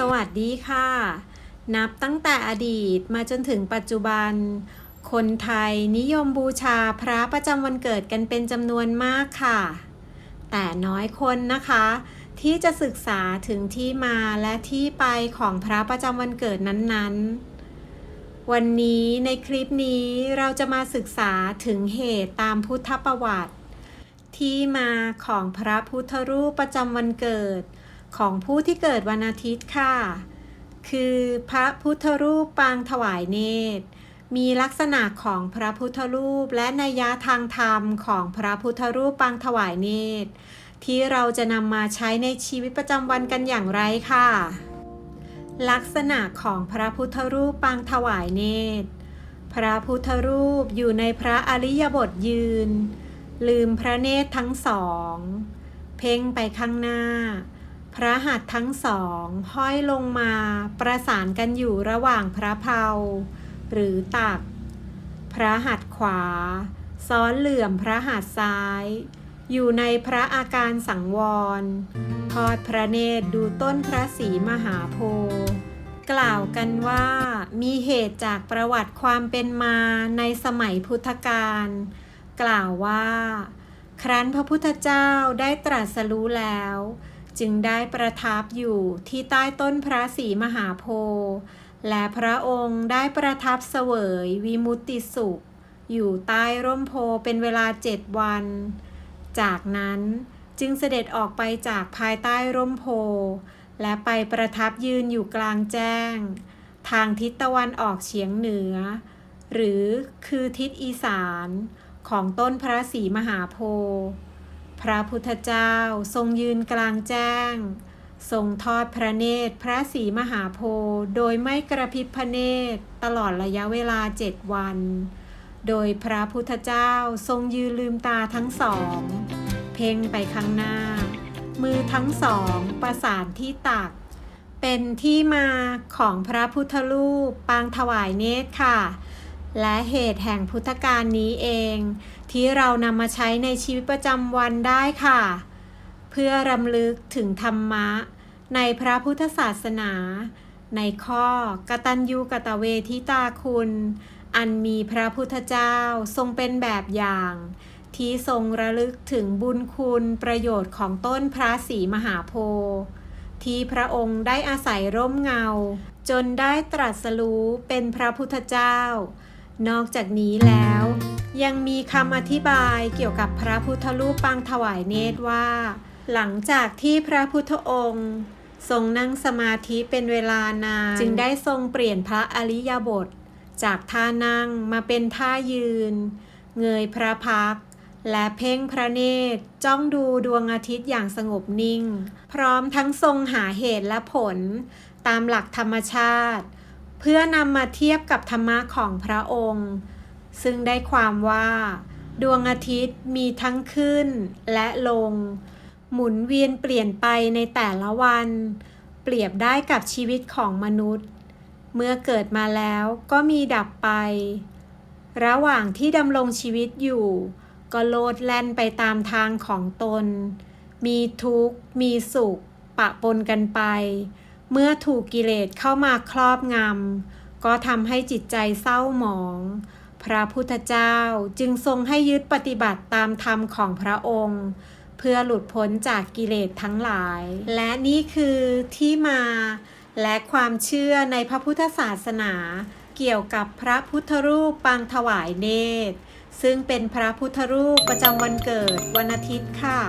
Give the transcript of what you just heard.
สวัสดีค่ะ นับตั้งแต่อดีตมาจนถึงปัจจุบัน คนไทยนิยมบูชาพระประจำวันเกิดกันเป็นจำนวนมากค่ะ แต่น้อยคนนะคะ ที่จะศึกษาถึงที่มาและที่ไปของพระประจำวันเกิดนั้นๆ วันนี้ในคลิปนี้เราจะมาศึกษาถึงเหตุตามพุทธประวัติ ที่มาของพระพุทธรูปประจำวันเกิด ของผู้ที่เกิดวันอาทิตย์ค่ะ คือพระพุทธรูปปางถวายเนตร มีลักษณะของพระพุทธรูปและนัยยะทางธรรมของพระพุทธรูปปางถวายเนตร ที่เราจะนำมาใช้ในชีวิตประจำวันกันอย่างไรค่ะ ลักษณะของพระพุทธรูปปางถวายเนตร พระพุทธรูปอยู่ในพระอริยบทยืน ลืมพระเนตรทั้งสอง เพ่งไปข้างหน้า พระหัตถ์ทั้งสองห้อยลงมาประสานกันอยู่ระหว่างพระเพาหรือตัก พระหัตถ์ขวา ซ้อนเหลื่อมพระหัตถ์ซ้าย อยู่ในพระอาการสังวร ทอดพระเนตรดูต้นพระศรีมหาโพธิ์กล่าวกันว่ามีเหตุจากประวัติความเป็นมาในสมัยพุทธกาลกล่าวว่า ครั้นพระพุทธเจ้าได้ตรัสรู้แล้ว จึงได้ประทับอยู่ที่ใต้ต้นพระศรีมหาโพธิ์และพระองค์ได้ประทับเสวยวิมุตติสุข อยู่ใต้ร่มโพธิ์เป็นเวลาเจ็ดวัน จากนั้นจึงเสด็จออกไปจากภายใต้ร่มโพธิ์และไปประทับยืนอยู่กลางแจ้ง ทางทิศตะวันออกเฉียงเหนือ หรือคือทิศอีสานของต้นพระศรีมหาโพธิ์ พระพุทธเจ้าทรงยืนกลางแจ้ง ทรงทอดพระเนตรพระศรีมหาโพธิ์โดยไม่กระพริบพระเนตรตลอดระยะเวลาเจ็ดวัน โดยพระพุทธเจ้าทรงยืนลืมตาทั้งสอง เพ่งไปข้างหน้า มือทั้งสองประสานที่ตัก เป็นที่มาของพระพุทธรูปปางถวายเนตรค่ะ และเหตุแห่งพุทธการนี้เอง ที่เรานำมาใช้ในชีวิตประจำวันได้ค่ะ เพื่อรำลึกถึงธรรมะ ในพระพุทธศาสนา ในข้อกตัญญูกตเวทิตาคุณ อันมีพระพุทธเจ้าทรงเป็นแบบอย่าง ที่ทรงระลึกถึงบุญคุณประโยชน์ของต้นพระศรีมหาโพธิ์ที่พระองค์ได้อาศัยร่มเงา จนได้ตรัสรู้เป็นพระพุทธเจ้า นอกจากนี้แล้ว ยังมีคำอธิบายเกี่ยวกับพระพุทธรูปปางถวายเนตรว่า หลังจากที่พระพุทธองค์ทรงนั่งสมาธิเป็นเวลานาน จึงได้ทรงเปลี่ยนพระอริยบท จากท่านั่งมาเป็นท่ายืน เงยพระพัก และเพ่งพระเนตรจ้องดูดวงอาทิตย์อย่างสงบนิ่ง พร้อมทั้งทรงหาเหตุและผล ตามหลักธรรมชาติ พื่อนำมาเทียบกับธรรมะของพระองค์ ซึ่งได้ความว่า ดวงอาทิตย์มีทั้งขึ้นและลง หมุนเวียนเปลี่ยนไปในแต่ละวัน เปรียบได้กับชีวิตของมนุษย์ เมื่อเกิดมาแล้วก็มีดับไป ระหว่างที่ดำรงชีวิตอยู่ ก็โลดแล่นไปตามทางของตน มีทุกข์ มีสุข ปะปนกันไป เมื่อถูกกิเลสเข้ามาครอบงำ ก็ทำให้จิตใจเศร้าหมอง พระพุทธเจ้าจึงทรงให้ยึดปฏิบัติตามธรรมของพระองค์ เพื่อหลุดพ้นจากกิเลสทั้งหลาย และนี่คือที่มาและความเชื่อในพระพุทธศาสนา เกี่ยวกับพระพุทธรูปปางถวายเนตร ซึ่งเป็นพระพุทธรูปประจำวันเกิดวันอาทิตย์ค่ะ